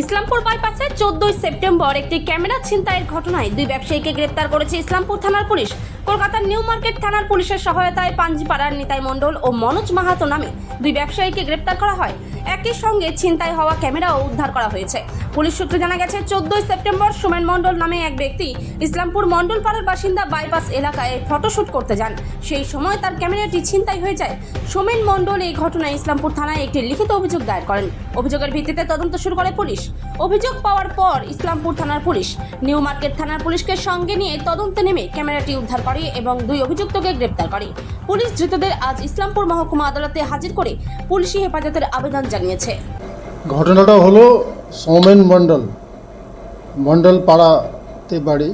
ইসলামপুর বাইপাসে চোদ্দই সেপ্টেম্বর একটি ক্যামেরা ছিনতাইয়ের ঘটনায় দুই ব্যবসায়ীকে গ্রেপ্তার করেছে ইসলামপুর থানার পুলিশ। কলকাতার নিউ মার্কেট থানার পুলিশের সহায়তায় পাঞ্জিপাড়ার নিতাই মণ্ডল ও মনোজ মাহাতো নামে দুই ব্যবসায়ীকে গ্রেপ্তার করা হয়। একই সঙ্গে ছিনতাই হওয়া ক্যামেরাও উদ্ধার করা হয়েছে। পুলিশ সূত্রে জানা গেছে, চোদ্দই সেপ্টেম্বর সুমেন মণ্ডল নামে এক ব্যক্তি ইসলামপুর মণ্ডল পাড়ার বাসিন্দা বাইপাস এলাকায় ফটোশ্যুট করতে যান। সেই সময় তার ক্যামেরাটি ছিনতাই হয়ে যায়। সোমেন মণ্ডল এই ঘটনায় ইসলামপুর থানায় একটি লিখিত অভিযোগ দায়ের করেন। অভিযোগের ভিত্তিতে তদন্ত শুরু করে পুলিশ। অভিযোগ পাওয়ার পর ইসলামপুর থানার পুলিশ নিউ মার্কেট থানার পুলিশকে সঙ্গে নিয়ে তদন্তে নেমে ক্যামেরাটি উদ্ধার করে এবং দুই অভিযুক্তকে গ্রেপ্তার করে। পুলিশ ধৃতদের আজ ইসলামপুর মহকুমা আদালতে হাজির করে পুলিশি হেফাজতের আবেদন জানিয়েছে। ঘটনাটা হলো সৌমেন মণ্ডল। মণ্ডল পাড়াতে বাড়ি,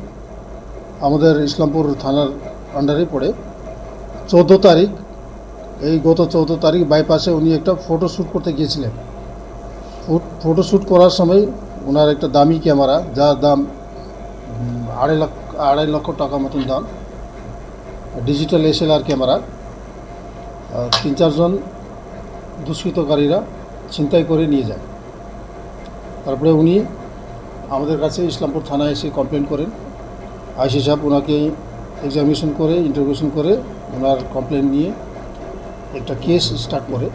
আমাদের ইসলামপুর থানার আন্ডারে পড়ে। চৌদ্দো তারিখ, এই গত চৌদ্দ তারিখ বাইপাসে উনি একটা ফটো শ্যুট করতে গিয়েছিলেন। ফটো শ্যুট করার সময় ওনার একটা দামি ক্যামেরা যার দাম আড়াই লাখ, আড়াই লক্ষ টাকা মতন দাম। Digital SLR camera. আর তিন চারজন দুষ্কৃতকারীরা ছিনতাই করে নিয়ে যায়। তারপরে উনি আমাদের কাছে ইসলামপুর থানায় এসে কমপ্লেন করেন। আইসি সাহেব ওনাকে এক্সামিনেশন করে ইন্টারভিউশন করে ওনার কমপ্লেন নিয়ে একটা কেস স্টার্ট করে।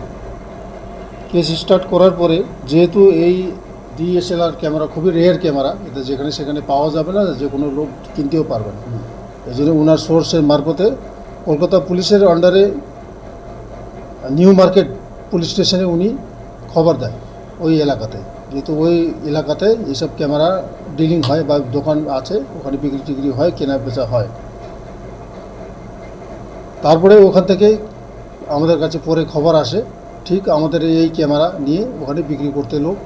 কেস স্টার্ট করার পরে যেহেতু এই ডিএসএলআর ক্যামেরা খুবই রেয়ার ক্যামেরা, এটা যেখানে সেখানে পাওয়া যাবে না, যে কোনো লোক কিনতেও পারবে না। এই জন্য ওনার সোর্সের মারফতে কলকাতা পুলিশের আন্ডারে নিউ মার্কেট পুলিশ স্টেশনে উনি খবর দেয় ওই এলাকাতে। যেহেতু ওই এলাকাতে এইসব ক্যামেরা ডিলিং হয় বা দোকান আছে, ওখানে বিক্রি টিক্রি হয়, কেনা বেচা হয়। তারপরে ওখান থেকে আমাদের কাছে পরে খবর আসে, ঠিক আমাদের এই ক্যামেরা নিয়ে ওখানে বিক্রি করতে লোক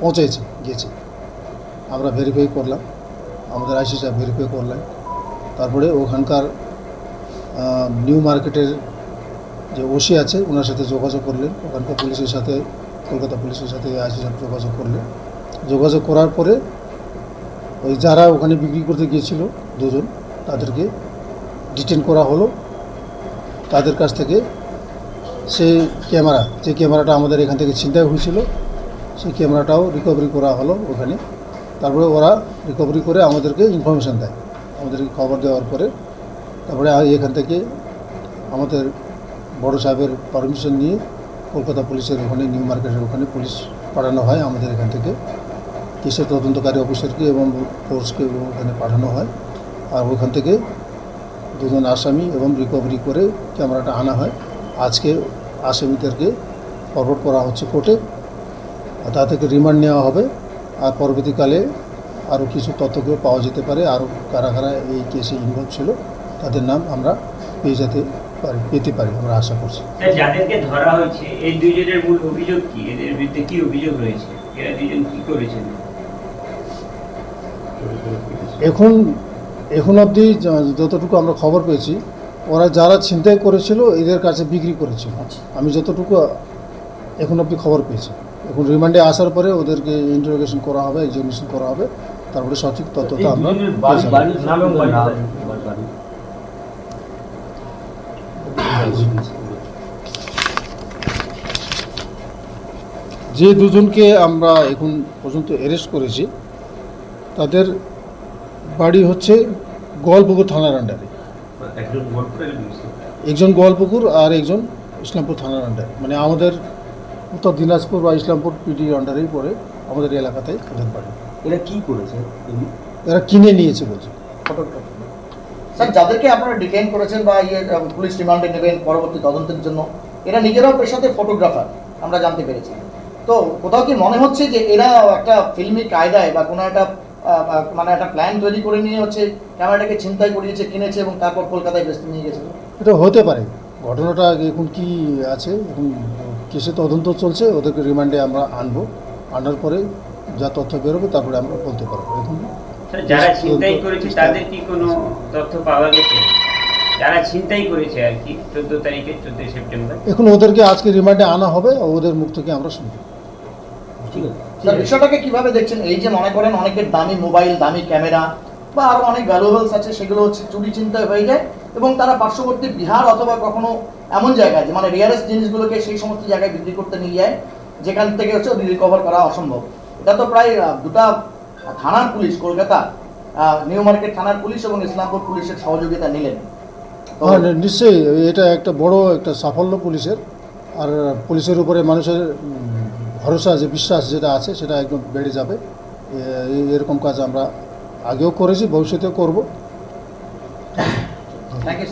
পৌঁছেছে, গেছে। আমরা ভেরিফাই করলাম, আমাদের আইসি ভেরিফাই করলেন। তারপরে ওখানকার নিউ মার্কেটের যে ওসি আছে ওনার সাথে যোগাযোগ করলেন। ওখানকার পুলিশের সাথে, কলকাতা পুলিশের সাথে আইসি যোগাযোগ করলেন। যোগাযোগ করার পরে ওই যারা ওখানে বিক্রি করতে গিয়েছিল দুজন, তাদেরকে ডিটেন করা হলো। তাদের কাছ থেকে সেই ক্যামেরা, যে ক্যামেরাটা আমাদের এখান থেকে ছিনতাই হয়েছিল, সেই ক্যামেরাটাও রিকভারি করা হলো ওখানে। তারপরে ওরা রিকভারি করে আমাদেরকে ইনফরমেশান দেয়। আমাদেরকে খবর দেওয়ার পরে তারপরে এখান থেকে আমাদের বড় সাহেবের পারমিশন নিয়ে কলকাতা পুলিশের ওখানে নিউ মার্কেটের ওখানে পুলিশ পাঠানো হয় আমাদের এখান থেকে। কেসের তদন্তকারী অফিসারকে এবং ফোর্সকে ওখানে পাঠানো হয়। আর ওখান থেকে দুজন আসামি এবং রিকভারি করে ক্যামেরাটা আনা হয়। আজকে আসামিদেরকে ফরওয়ার্ড করা হচ্ছে কোর্টে। তা থেকে রিমান্ড নেওয়া হবে। আর পরবর্তীকালে আরও কিছু তথ্যকেও পাওয়া যেতে পারে। আরও কারা কারা এই কেসে ইনভলভ ছিল তাদের নাম আমরা পেয়ে যেতে পারি পেতে পারি আমরা আশা করছি। যাদেরকে ধরা হয়েছে এই দুইজনের মূল অভিযোগ কি? এদের বিরুদ্ধে কি অভিযোগ রয়েছে? এরা দুজন কি করেছেন? এখন এখন অবধি যতটুকু আমরা খবর পেয়েছি ওরা যারা ছিনতাই করেছিল এদের কাছে বিক্রি করেছিল। আমি যতটুকু এখন অবধি খবর পেয়েছি। এখন রিমান্ডে আসার পরে ওদেরকে ইন্টারোগেশন করা হবে এক্সামিনেশন করা হবে। তারপরে সঠিক তথ্যটা আমরা যে দুজনকে আমরা এখন পর্যন্ত অ্যারেস্ট করেছি তাদের বাড়ি হচ্ছে গোয়ালপুকুর থানার আন্ডারে একজন গোয়ালপুকুর আর একজন ইসলামপুর থানার আন্ডারে মানে আমাদের উত্তর দিনাজপুর বা ইসলামপুর পিডির আন্ডারেই পড়ে আমাদের এলাকাতেই ওদের বাড়ি। এরা কি করেছে? এরা কিনে নিয়েছে বলছে। স্যার যাদেরকে আপনারা ডিটেইন করেছেন বা ইয়ে পুলিশ রিমান্ডে নেবেন পরবর্তী তদন্তের জন্য এরা নিজেরাও পেশাতে ফটোগ্রাফার আমরা জানতে পেরেছি। তো কোথাও কি মনে হচ্ছে যে এরা একটা ফিল্মি কায়দায় বা কোনো একটা মানে একটা প্ল্যান তৈরি করে নিয়ে হচ্ছে ক্যামেরাটাকে ছিনতাই করিয়েছে কিনেছে এবং তারপর কলকাতায় বেচতে নিয়ে গেছে? এটা হতে পারে। ঘটনাটা এখন কি আছে? এখন কেসে তদন্ত চলছে ওদেরকে রিমান্ডে আমরা আনব। আনার পরে যা তথ্য বেরোবে তারপরে আমরা বলতে পারব। এখন যারা ছিনতাই করেছে তাদের কি কোনো তথ্য পাওয়া গেছে? যারা ছিনতাই করেছে আর কি চোদ্দ তারিখে চোদ্দই সেপ্টেম্বর। এখন ওদেরকে আজকে রিমান্ডে আনা হবে ওদের মুখ থেকে আমরা শুনব। স্যার বিষয়টাকে কীভাবে দেখছেন? এই যে মনে করেন অনেকের দামি মোবাইল দামি ক্যামেরা বা আরও অনেক ভ্যালুয়েবলস আছে সেগুলো হচ্ছে চুরি চিন্তায় হয়ে যায় এবং তারা পার্শ্ববর্তী বিহার অথবা কখনো এমন জায়গায় যে মানে রিয়ারেস্ট জিনিসগুলোকে সেই সমস্ত জায়গায় বিক্রি করতে নিয়ে যায় যেখান থেকে হচ্ছে রিকভার করা অসম্ভব। এটা তো প্রায় দুটা থানার পুলিশ কলকাতা নিউ মার্কেট থানার পুলিশ এবং ইসলামপুর পুলিশের সহযোগিতা নিলেন। হ্যাঁ নিশ্চয়ই এটা একটা বড় একটা সাফল্য পুলিশের। আর পুলিশের উপরে মানুষের ভরসা যে বিশ্বাস যেটা আছে সেটা একদম বেড়ে যাবে। এরকম কাজ আমরা আগেও করেছি ভবিষ্যতেও করব। Thank you